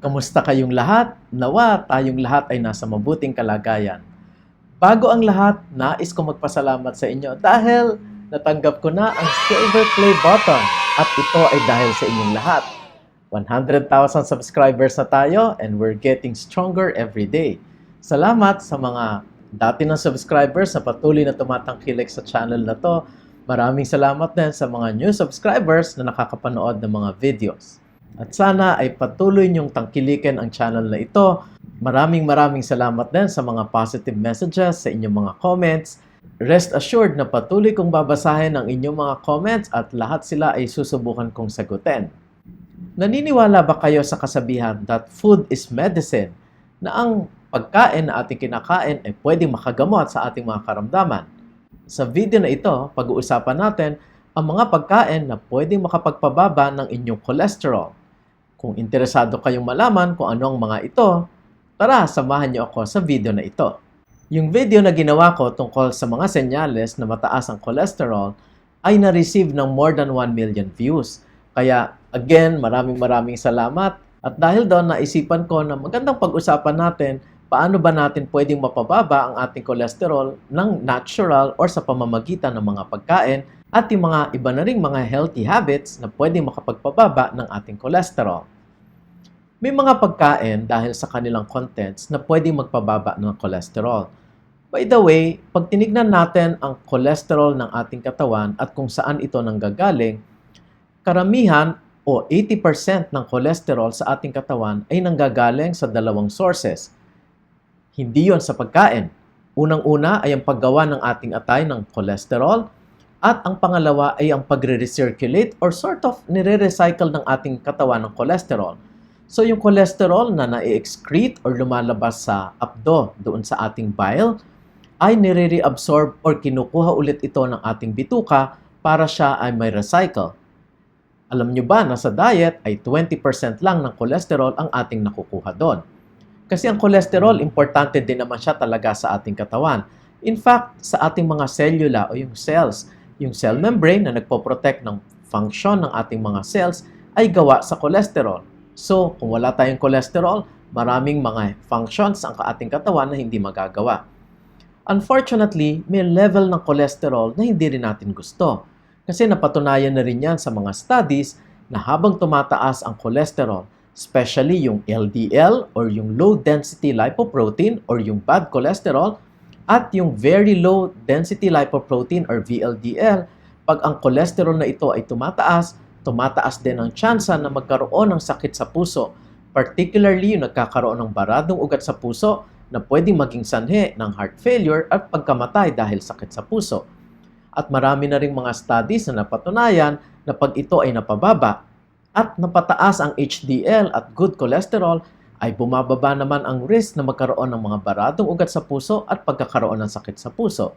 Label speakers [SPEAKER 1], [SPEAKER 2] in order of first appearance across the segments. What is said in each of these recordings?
[SPEAKER 1] Kamusta kayong lahat? Nawa tayong lahat ay nasa mabuting kalagayan. Bago ang lahat, nais ko magpasalamat sa inyo dahil natanggap ko na ang silver play button at ito ay dahil sa inyong lahat. 100,000 subscribers na tayo and we're getting stronger every day. Salamat sa mga dati ng subscribers na patuloy na tumatangkilik sa channel na to. Maraming salamat din sa mga new subscribers na nakakapanood ng mga videos. At sana ay patuloy niyong tangkilikin ang channel na ito. Maraming maraming salamat din sa mga positive messages, sa inyong mga comments. Rest assured na patuloy kong babasahin ang inyong mga comments at lahat sila ay susubukan kong sagutin. Naniniwala ba kayo sa kasabihan that food is medicine? Na ang pagkain na ating kinakain ay pwedeng makagamot sa ating mga karamdaman. Sa video na ito, pag-uusapan natin ang mga pagkain na pwedeng makapagpababa ng inyong cholesterol. Kung interesado kayong malaman kung ano ang mga ito, tara samahan niyo ako sa video na ito. Yung video na ginawa ko tungkol sa mga senyales na mataas ang cholesterol ay na-receive ng more than 1 million views. Kaya again, maraming maraming salamat. At dahil doon, naisipan ko na magandang pag-usapan natin paano ba natin pwedeng mapababa ang ating cholesterol ng natural or sa pamamagitan ng mga pagkain at yung mga iba na ring mga healthy habits na pwedeng makapagpababa ng ating cholesterol. May mga pagkain dahil sa kanilang contents na pwedeng magpababa ng cholesterol. By the way, pag tinignan natin ang cholesterol ng ating katawan at kung saan ito nanggagaling, karamihan o 80% ng cholesterol sa ating katawan ay nanggagaling sa dalawang sources. Hindi yon sa pagkain. Unang-una ay ang paggawa ng ating atay ng cholesterol at ang pangalawa ay ang pagre-recirculate or sort of nire-recycle ng ating katawan ng cholesterol. So yung cholesterol na na-excrete or lumalabas sa abdo doon sa ating bile ay nire-reabsorb or kinukuha ulit ito ng ating bituka para siya ay may recycle. Alam nyo ba na sa diet ay 20% lang ng cholesterol ang ating nakukuha doon. Kasi ang cholesterol, importante din naman siya talaga sa ating katawan. In fact, sa ating mga cellula o yung cells, yung cell membrane na nagpo-protect ng function ng ating mga cells ay gawa sa cholesterol. So, kung wala tayong cholesterol, maraming mga functions ang ating katawan na hindi magagawa. Unfortunately, may level ng cholesterol na hindi rin natin gusto. Kasi napatunayan na rin yan sa mga studies na habang tumataas ang cholesterol, especially yung LDL or yung low density lipoprotein or yung bad cholesterol at yung very low density lipoprotein or VLDL, pag ang cholesterol na ito ay tumataas, tumataas din ang tsansa na magkaroon ng sakit sa puso, particularly yung nagkakaroon ng baradong ugat sa puso na pwedeng maging sanhe ng heart failure at pagkamatay dahil sakit sa puso. At marami na ring mga studies na napatunayan na pag ito ay napababa at napataas ang HDL at good cholesterol, ay bumababa naman ang risk na magkaroon ng mga baradong ugat sa puso at pagkakaroon ng sakit sa puso.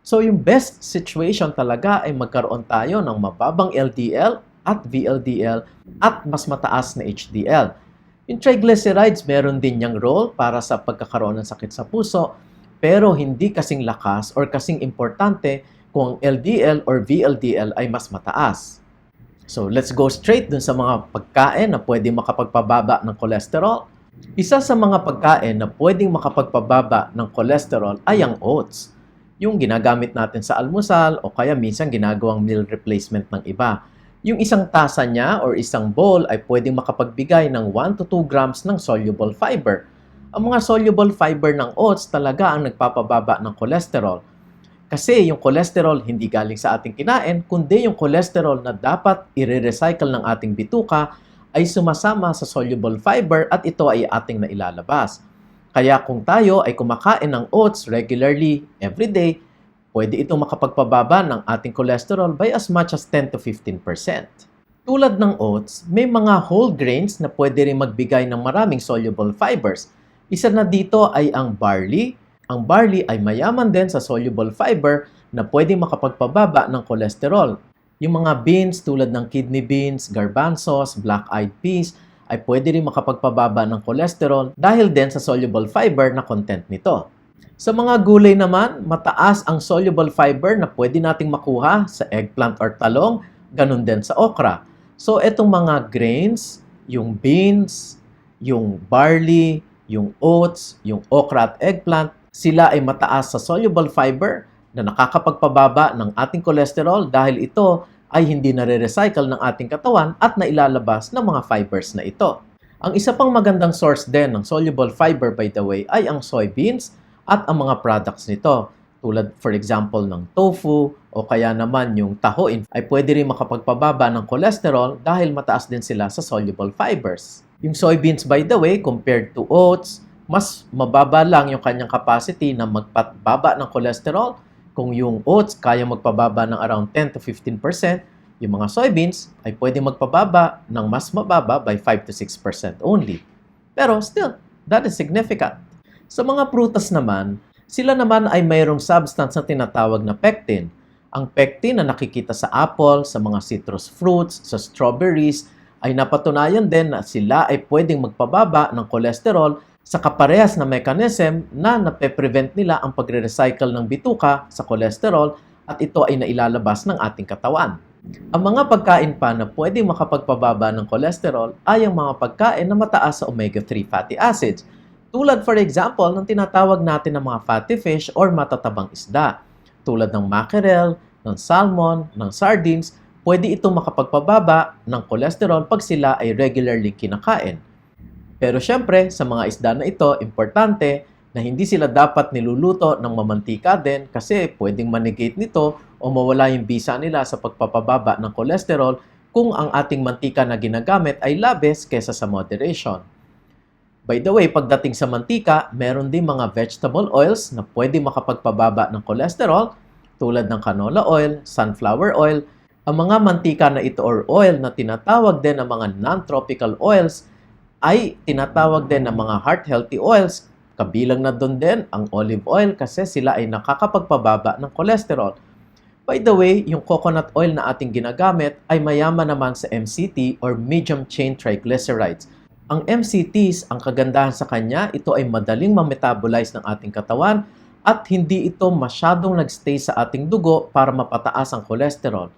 [SPEAKER 1] So yung best situation talaga ay magkaroon tayo ng mababang LDL at VLDL at mas mataas na HDL. Yung triglycerides, meron din niyang role para sa pagkakaroon ng sakit sa puso, pero hindi kasing lakas or kasing importante kung LDL or VLDL ay mas mataas. So let's go straight dun sa mga pagkain na pwede makapagpababa ng cholesterol. Isa sa mga pagkain na pwedeng makapagpababa ng cholesterol ay ang oats. Yung ginagamit natin sa almusal o kaya minsan ginagawang meal replacement ng iba. Yung isang tasa niya or isang bowl ay pwedeng makapagbigay ng 1 to 2 grams ng soluble fiber. Ang mga soluble fiber ng oats talaga ang nagpapababa ng cholesterol. Kasi yung cholesterol hindi galing sa ating kinain, kundi yung cholesterol na dapat i-recycle ng ating bituka ay sumasama sa soluble fiber at ito ay ating nailalabas. Kaya kung tayo ay kumakain ng oats regularly every day, pwede itong makapagpababa ng ating cholesterol by as much as 10 to 15%. Tulad ng oats, may mga whole grains na pwede rin magbigay ng maraming soluble fibers. Isa na dito ay ang barley. Ang barley ay mayaman din sa soluble fiber na pwede makapagpababa ng cholesterol. Yung mga beans tulad ng kidney beans, garbanzos, black-eyed peas ay pwede rin makapagpababa ng cholesterol dahil din sa soluble fiber na content nito. Sa mga gulay naman, mataas ang soluble fiber na pwede nating makuha sa eggplant or talong, ganun din sa okra. So, itong mga grains, yung beans, yung barley, yung oats, yung okra at eggplant, sila ay mataas sa soluble fiber na nakakapagpababa ng ating cholesterol dahil ito ay hindi nare-recycle ng ating katawan at nailalabas ng mga fibers na ito. Ang isa pang magandang source din ng soluble fiber by the way ay ang soybeans at ang mga products nito tulad for example ng tofu o kaya naman yung taho ay pwede rin makapagpababa ng cholesterol dahil mataas din sila sa soluble fibers. Yung soybeans by the way compared to oats, mas mababa lang yung kanyang capacity na magpababa ng cholesterol. Kung yung oats kaya magpababa ng around 10 to 15%, yung mga soybeans ay pwede magpababa ng mas mababa by 5 to 6% only. Pero still, that is significant. Sa mga prutas naman, sila naman ay mayroong substance na tinatawag na pectin. Ang pectin na nakikita sa apple, sa mga citrus fruits, sa strawberries, ay napatunayan din na sila ay pwedeng magpababa ng cholesterol sa kaparehas na mechanism na nape-prevent nila ang pagre-recycle ng bituka sa cholesterol at ito ay nailalabas ng ating katawan. Ang mga pagkain pa na pwedeng makapagpababa ng cholesterol ay ang mga pagkain na mataas sa omega-3 fatty acids. Tulad for example ng tinatawag natin ng mga fatty fish or matatabang isda. Tulad ng mackerel, ng salmon, ng sardines, pwede itong makapagpababa ng cholesterol pag sila ay regularly kinakain. Pero syempre, sa mga isda na ito, importante na hindi sila dapat niluluto ng mamantika din kasi pwedeng manigate nito o mawala yung bisa nila sa pagpapababa ng cholesterol kung ang ating mantika na ginagamit ay labis kesa sa moderation. By the way, pagdating sa mantika, meron din mga vegetable oils na pwede makapagpababa ng cholesterol tulad ng canola oil, sunflower oil, ang mga mantika na ito or oil na tinatawag din ng mga non-tropical oils ay tinatawag din ng mga heart-healthy oils. Kabilang na doon din ang olive oil kasi sila ay nakakapagpababa ng cholesterol. By the way, yung coconut oil na ating ginagamit ay mayaman naman sa MCT or medium chain triglycerides. Ang MCTs, ang kagandahan sa kanya, ito ay madaling ma-metabolize ng ating katawan at hindi ito masyadong nagstay sa ating dugo para mapataas ang cholesterol.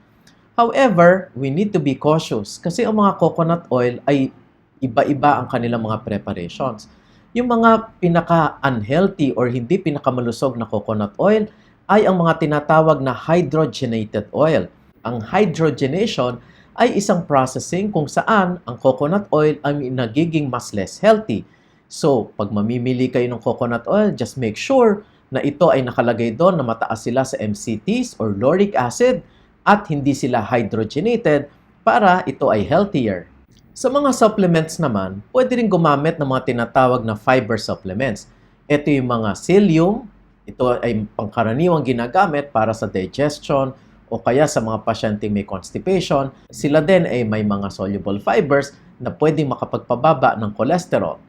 [SPEAKER 1] However, we need to be cautious kasi ang mga coconut oil ay iba-iba ang kanilang mga preparations. Yung mga pinaka-unhealthy or hindi pinakamalusog na coconut oil ay ang mga tinatawag na hydrogenated oil. Ang hydrogenation ay isang processing kung saan ang coconut oil ay nagiging mas less healthy. So, pag mamimili kayo ng coconut oil, just make sure na ito ay nakalagay doon na mataas sila sa MCTs or lauric acid at hindi sila hydrogenated para ito ay healthier. Sa mga supplements naman, pwede rin gumamit ng mga tinatawag na fiber supplements. Ito yung mga psyllium, ito ay pangkaraniwang ginagamit para sa digestion o kaya sa mga pasyenteng may constipation. Sila din ay may mga soluble fibers na pwedeng makapagpababa ng cholesterol.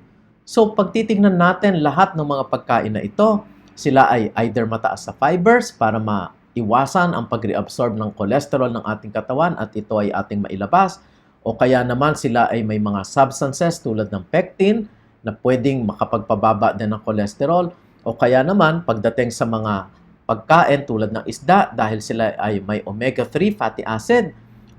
[SPEAKER 1] So pag titignan natin lahat ng mga pagkain na ito, sila ay either mataas sa fibers para ma iwasan ang pag-reabsorb ng cholesterol ng ating katawan at ito ay ating mailabas o kaya naman sila ay may mga substances tulad ng pectin na pwedeng makapagpababa din ng cholesterol o kaya naman pagdating sa mga pagkain tulad ng isda dahil sila ay may omega-3 fatty acid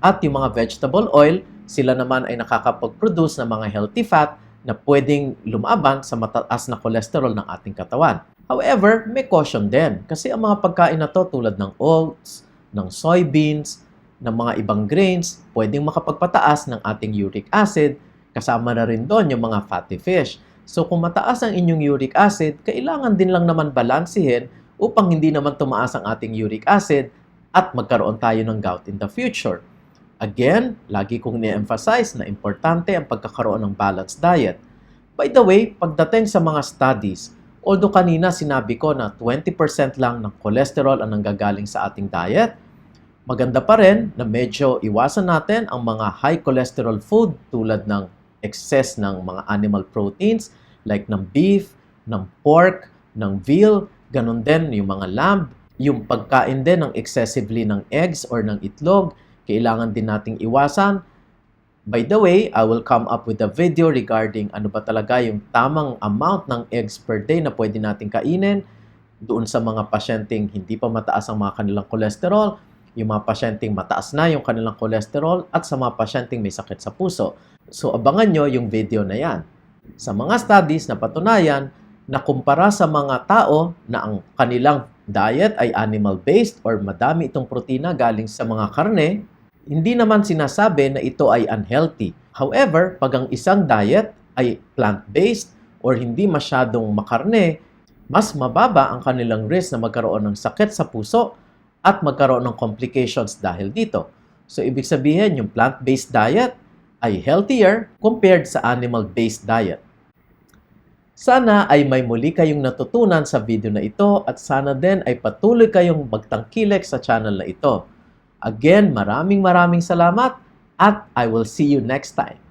[SPEAKER 1] at yung mga vegetable oil sila naman ay nakakapag-produce ng mga healthy fat na pwedeng lumaban sa mataas na cholesterol ng ating katawan. However, may caution din kasi ang mga pagkain na to tulad ng oats, ng soybeans, ng mga ibang grains, pwedeng makapagpataas ng ating uric acid, kasama na rin doon yung mga fatty fish. So kung mataas ang inyong uric acid, kailangan din lang naman balansihin upang hindi naman tumaas ang ating uric acid at magkaroon tayo ng gout in the future. Again, lagi kong ni-emphasize na importante ang pagkakaroon ng balanced diet. By the way, pagdating sa mga studies, Although kanina sinabi ko na 20% lang ng cholesterol ang nanggagaling sa ating diet, maganda pa rin na medyo iwasan natin ang mga high cholesterol food tulad ng excess ng mga animal proteins like ng beef, ng pork, ng veal, ganun din yung mga lamb, yung pagkain din ng excessively ng eggs or ng itlog, kailangan din nating iwasan By the way, I will come up with a video regarding ano ba talaga yung tamang amount ng eggs per day na pwede natin kainin doon sa mga pasyenteng hindi pa mataas ang mga kanilang kolesterol, yung mga pasyenteng mataas na yung kanilang kolesterol, at sa mga pasyenteng may sakit sa puso. So, abangan nyo yung video na yan. sa mga studies na patunayan na kumpara sa mga tao na ang kanilang diet ay animal-based or madami itong protina galing sa mga karne, hindi naman sinasabi na ito ay unhealthy. However, pag ang isang diet ay plant-based or hindi masyadong makarne, mas mababa ang kanilang risk na magkaroon ng sakit sa puso at magkaroon ng complications dahil dito. So, ibig sabihin, yung plant-based diet ay healthier compared sa animal-based diet. Sana ay may muli kayong natutunan sa video na ito at sana din ay patuloy kayong magtangkilik sa channel na ito. Again, maraming maraming salamat at I will see you next time.